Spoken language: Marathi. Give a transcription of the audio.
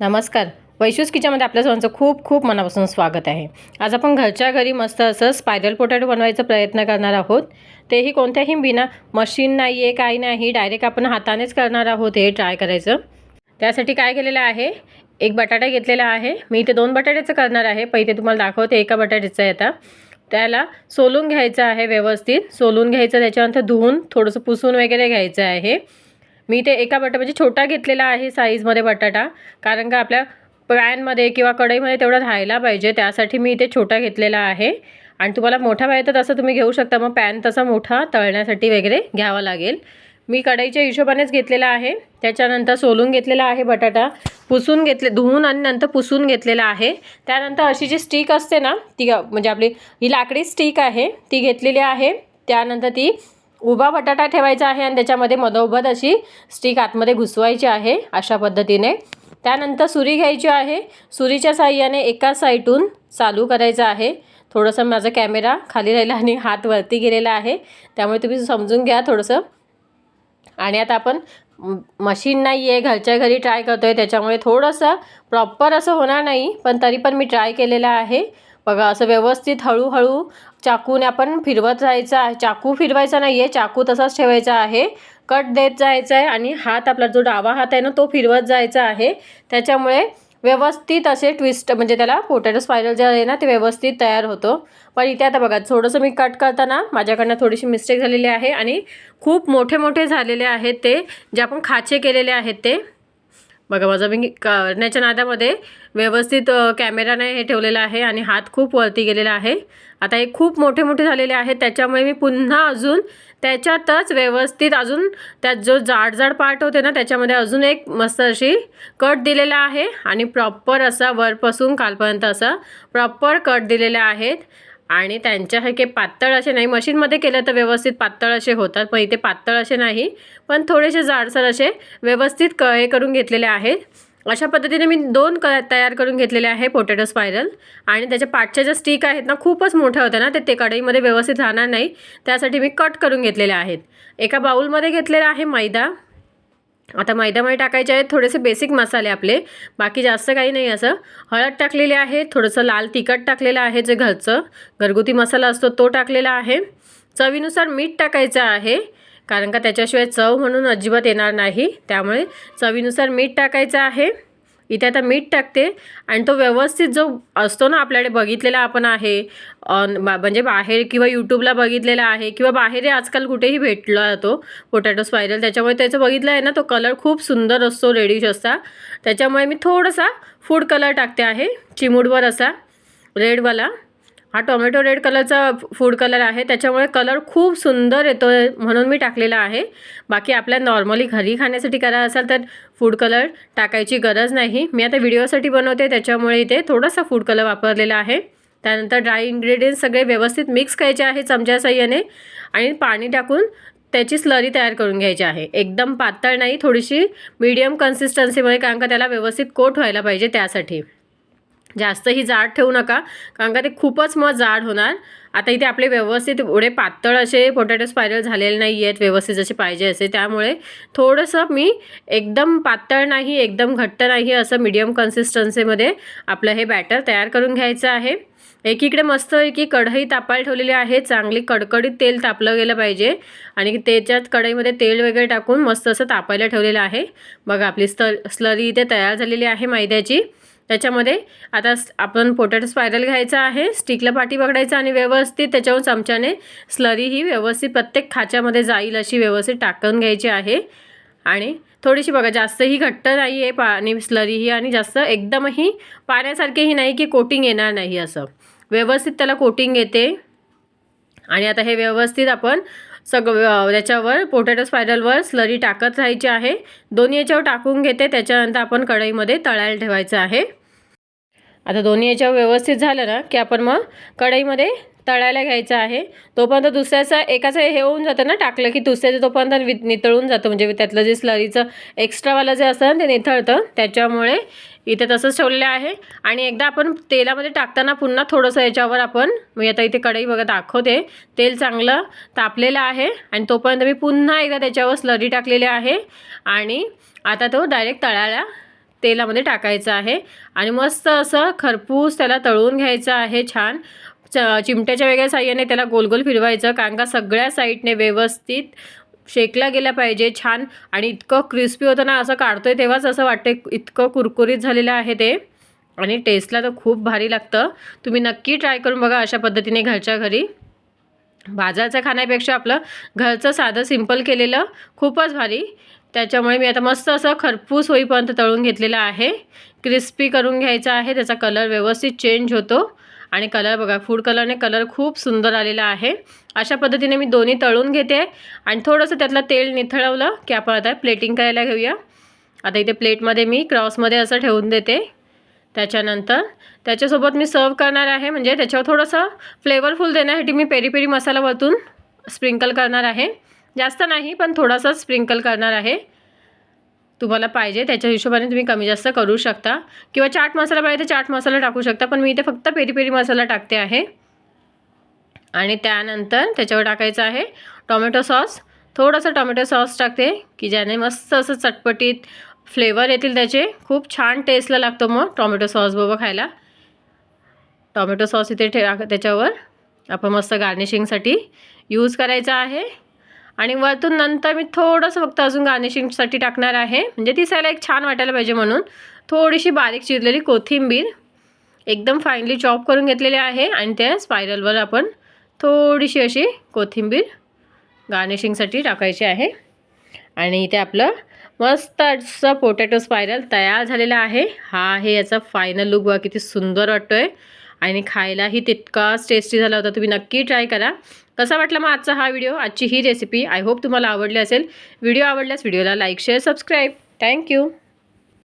नमस्कार. वैशूस किचनमध्ये आपल्या सर्वांचं खूप खूप मनापासून स्वागत आहे. आज आपण घरच्या घरी मस्त असं स्पायरल पोटॅटो बनवायचा प्रयत्न करणार आहोत. तेही कोणत्याही बिना मशीन नाही आहे काही नाही. डायरेक्ट आपण हातानेच करणार आहोत हे ट्राय करायचं. त्यासाठी काय केलेलं आहे? एक बटाटा घेतलेला आहे. मी इथे दोन बटाट्याचं करणार आहे. पहिले तुम्हाला दाखवते एका बटाट्याचं आहे आता. त्याला सोलून घ्यायचं आहे व्यवस्थित. सोलून घ्यायचं त्याच्यानंतर धुवून थोडंसं पुसून वगैरे घ्यायचं आहे. मी ते एका बटा म्हणजे छोटा घेतलेला आहे साईजमध्ये बटाटा. कारण का आपल्या पॅनमध्ये किंवा कढईमध्ये तेवढा राहायला पाहिजे. त्यासाठी मी इथे छोटा घेतलेला आहे. आणि तुम्हाला मोठा पाहिजे तर तसं तुम्ही घेऊ शकता. मग पॅन तसा मोठा तळण्यासाठी वगैरे घ्यावा लागेल. मी कढईच्या हिशोबानेच घेतलेला आहे. त्याच्यानंतर सोलून घेतलेला आहे बटाटा. पुसून घेतले धुवून आणि नंतर पुसून घेतलेला आहे. त्यानंतर अशी जी स्टिक असते ना ती म्हणजे आपली ही लाकडी स्टिक आहे ती घेतलेली आहे. त्यानंतर ती उभा बटाटा ठेवायचा आहे आणि त्याच्यामध्ये मधोमध अशी स्टिक आतमध्ये घुसवायची आहे अशा पद्धतीने. त्यानंतर सुरी घ्यायची आहे. सुरीच्या साह्याने एका साईडून चालू करायचं आहे. थोडंसं माझा कॅमेरा खाली राहिला आणि हात वरती गेलेला आहे. त्यामुळे तुम्ही समजून घ्या थोडंसं. आणि आता आपण मशीन नाही आहे घरच्या घरी ट्राय करतो आहे त्याच्यामुळे थोडंसं प्रॉपर असं होणार नाही पण तरी पण मी ट्राय केलेलं आहे. बघा असं व्यवस्थित हळूहळू चाकूने आपण फिरवत जायचं आहे. चाकू फिरवायचा नाही आहे चाकू तसाच ठेवायचा आहे. कट देत जायचा आहे आणि हात आपला जो डावा हात आहे ना तो फिरवत जायचा आहे. त्याच्यामुळे व्यवस्थित असे ट्विस्ट म्हणजे त्याला पोटॅटो स्पायरल जे आहे ना ते व्यवस्थित तयार होतो. पण इथे आता बघा थोडंसं मी कट करताना माझ्याकडनं थोडीशी मिस्टेक झालेली आहे आणि खूप मोठे मोठे झालेले आहेत ते जे आपण खाचे केलेले आहेत ते. बघा माझं मी करण्याच्या नादामध्ये व्यवस्थित कॅमेराने हे ठेवलेलं आहे आणि हात खूप वरती गेलेला आहे. आता हे खूप मोठे मोठे झालेले आहेत. त्याच्यामुळे मी पुन्हा अजून त्याच्यातच व्यवस्थित अजून त्यात जो जाड जाड पार्ट होते ना त्याच्यामध्ये अजून एक मस्त अशी कट दिलेला आहे. आणि प्रॉपर असा वरपासून खालपर्यंत असा प्रॉपर कट दिलेल्या आहेत. आणि त्यांच्यासारखे पातळ असे नाही. मशीनमध्ये केलं तर व्यवस्थित पातळ असे होतात पण इथे पातळ असे नाही. पण थोडेसे जाडसर असे व्यवस्थित क हे करून घेतलेले आहेत. अशा पद्धतीने मी दोन क तयार करून घेतलेले आहे पोटॅटो स्पायरल. आणि त्याच्या पाठच्या ज्या स्टिक आहेत ना खूपच मोठ्या होत्या ना ते ते कढईमध्ये व्यवस्थित राहणार नाही. त्यासाठी मी कट करून घेतलेले आहेत. एका बाऊलमध्ये घेतलेला आहे मैदा. आता मैद्यामध्ये टाकायचे आहेत थोडेसे बेसिक मसाले आपले. बाकी जास्त काही नाही असं. हळद टाकलेली आहे थोडंसं लाल तिखट टाकलेलं आहे जे घरचं. घरगुती मसाला असतो तो टाकलेला आहे. चवीनुसार मीठ टाकायचं आहे कारण का त्याच्याशिवाय चव म्हणून अजिबात येणार नाही. त्यामुळे चवीनुसार मीठ टाकायचं आहे. इथे आता मीठ टाकते आणि तो व्यवस्थित जो असतो ना आपल्याकडे बघितलेला आपण आहे बा म्हणजे बाहेर किंवा यूट्यूबला बघितलेला आहे किंवा बाहेर आजकाल कुठेही भेटला जातो पोटॅटो स्पायरल त्याच्यामुळे त्याचं बघितलं आहे ना तो कलर खूप सुंदर असतो रेडिश असा. त्याच्यामुळे मी थोडासा फूड कलर टाकते आहे चिमूडवर असा रेडवाला हा टोमॅटो रेड कलरचा फूड कलर आहे. त्याच्यामुळे कलर खूप सुंदर येतो म्हणून मी टाकलेला आहे. बाकी आपल्या नॉर्मली घरी खाण्यासाठी करा असाल तर फूड कलर टाकायची गरज नाही. मी आता व्हिडिओसाठी बनवते त्याच्यामुळे इथे थोडासा फूड कलर वापरलेला आहे. त्यानंतर ड्राय इन्ग्रेडियंट्स सगळे व्यवस्थित मिक्स करायचे आहे चमच्या साह्याने आणि पाणी टाकून त्याची स्लरी तयार करून घ्यायची आहे. एकदम पातळ नाही थोडीशी मीडियम कन्सिस्टन्सीमध्ये कारण का त्याला व्यवस्थित कोट व्हायला पाहिजे त्यासाठी. जास्तही जाड ठेवू नका कारण का ते खूपच मग जाड होणार. आता इथे आपले व्यवस्थित एवढे पातळ असे पोटॅटो स्पायरल झालेले नाही आहेत व्यवस्थित जसे पाहिजे असे. त्यामुळे थोडंसं मी एकदम पातळ नाही एकदम घट्ट नाही असं मीडियम कन्सिस्टन्सीमध्ये आपलं हे बॅटर तयार करून घ्यायचं आहे. एकीकडे मस्त की कढई तापायला ठेवलेली आहे चांगली कडकडीत तेल तापलं गेलं पाहिजे. आणि त्याच्यात कढईमध्ये तेल वगैरे टाकून मस्त असं तापायला ठेवलेलं आहे. बघा आपली स्त स्लरी इथे तयार झालेली आहे मैद्याची. त्याच्यामध्ये आता आपण पोटॅटो स्पायरल घ्यायचा आहे स्टिकला पाठी पकडायचा आणि व्यवस्थित त्याच्यावर चमच्याने स्लरी ही व्यवस्थित प्रत्येक खाच्यामध्ये जाईल अशी व्यवस्थित टाकून घ्यायची आहे. आणि थोडीशी बघा जास्तही घट्ट नाही आहे पाणी स्लरी ही आणि जास्त एकदमही पाण्यासारखेही नाही की कोटिंग येणार नाही असं. व्यवस्थित त्याला कोटिंग येते. आणि आता हे व्यवस्थित आपण सगळं त्याच्यावर पोटॅटो स्पायरलवर स्लरी टाकत राहायची आहे. दोन्ही याच्यावर टाकून घेते त्याच्यानंतर आपण कढईमध्ये तळायला ठेवायचं आहे. आता दोन्ही याच्यावर व्यवस्थित झालं ना की आपण मग कढईमध्ये तळायला घ्यायचं आहे. तोपर्यंत दुसऱ्याचा एकाचं हे होऊन जातं ना टाकलं की दुसऱ्याचं तोपर्यंत वि नितळून जातं. म्हणजे त्यातलं जे स्लरीचं एक्स्ट्रावालं जे असतं ना ते निथळतं. त्याच्यामुळे इथे तसंच ठेवलेलं आहे. आणि एकदा आपण तेलामध्ये टाकताना पुन्हा थोडंसं याच्यावर आपण मी आता इथे कढई बघा दाखवते. तेल चांगलं तापलेलं आहे. आणि तोपर्यंत मी पुन्हा एकदा त्याच्यावर स्लरी टाकलेली आहे. आणि आता तो डायरेक्ट तळायला तेलामध्ये टाकायचं आहे. आणि मस्त असं खरपूस त्याला तळून घ्यायचं आहे छान. च चिमट्याच्या वेगळ्या साह्याने त्याला गोल गोल फिरवायचं. कारण का सगळ्या साईडने व्यवस्थित शेकला गेला पाहिजे छान. आणि इतकं क्रिस्पी होतं ना असं काढतोय तेव्हाच असं वाटतं इतकं कुरकुरीत झालेलं आहे ते. आणि टेस्टला तर खूप भारी लागतं. तुम्ही नक्की ट्राय करून बघा अशा पद्धतीने घरच्या घरी. बाजारचं खाण्यापेक्षा आपलं घरचं साधं सिंपल केलेलं खूपच भारी. त्याच्यामुळे मी आता मस्त असं खरपूस होईपर्यंत तळून घेतलेलं आहे. क्रिस्पी करून घ्यायचा आहे. त्याचा कलर व्यवस्थित चेंज होतो. आणि कलर बघा फूड कलरने कलर खूप सुंदर आलेला आहे. अशा पद्धतीने मी दोन्ही तळून घेते. आणि थोडंसं त्यातलं तेल निथळवलं की आपण आता प्लेटिंग करायला घेऊया. आता इथे प्लेटमध्ये मी क्रॉसमध्ये असं ठेवून देते. त्याच्यानंतर त्याच्यासोबत मी सर्व करणार आहे. म्हणजे त्याच्यावर थोडंसं फ्लेवरफुल देण्यासाठी मी पेरी पेरी मसाला वरतून स्प्रिंकल करणार आहे. जास्त नाही पण थोडासा स्प्रिंकल करणार आहे. तुम्हाला पाहिजे त्याच्या हिशोबाने तुम्ही कमी जास्त करू शकता. किंवा चाट मसाला पाहिजे तर चाट मसाला टाकू शकता पण मी इथे फक्त पेरी पेरी मसाला टाकते आहे. आणि त्यानंतर त्याच्यावर टाकायचं आहे टोमॅटो सॉस. थोडंसं टोमॅटो सॉस टाकते की ज्याने मस्त असं चटपटीत फ्लेवर येतील त्याचे. खूप छान टेस्टला लागतो मग टोमॅटो सॉस बरोबर खायला. टोमॅटो सॉस इथे ठे त्याच्यावर. आपण मस्त गार्निशिंगसाठी यूज करायचा आहे. आणि वरतून नंतर मी थोडंसं फक्त अजून गार्निशिंगसाठी टाकणार आहे. म्हणजे दिसायला एक छान वाटायला पाहिजे म्हणून. थोडीशी बारीक चिरलेली कोथिंबीर एकदम फाईनली चॉप करून घेतलेली आहे आणि त्या स्पायरलवर आपण थोडीशी अशी कोथिंबीर गार्निशिंगसाठी टाकायची आहे. आणि इथे आपलं मस्त असा पोटॅटो स्पायरल तयार झालेला आहे. हा आहे याचा फायनल लुक बघा किती सुंदर वाटतो आहे आणि खायलाही तितकाच टेस्टी झाला होता. तुम्ही नक्की ट्राय करा. कसा वाटला मग आजचा हा व्हिडिओ आजची ही रेसिपी आय होप तुम्हाला आवडली असेल. व्हिडिओ आवडल्यास व्हिडिओला लाईक शेअर सबस्क्राईब थँक्यू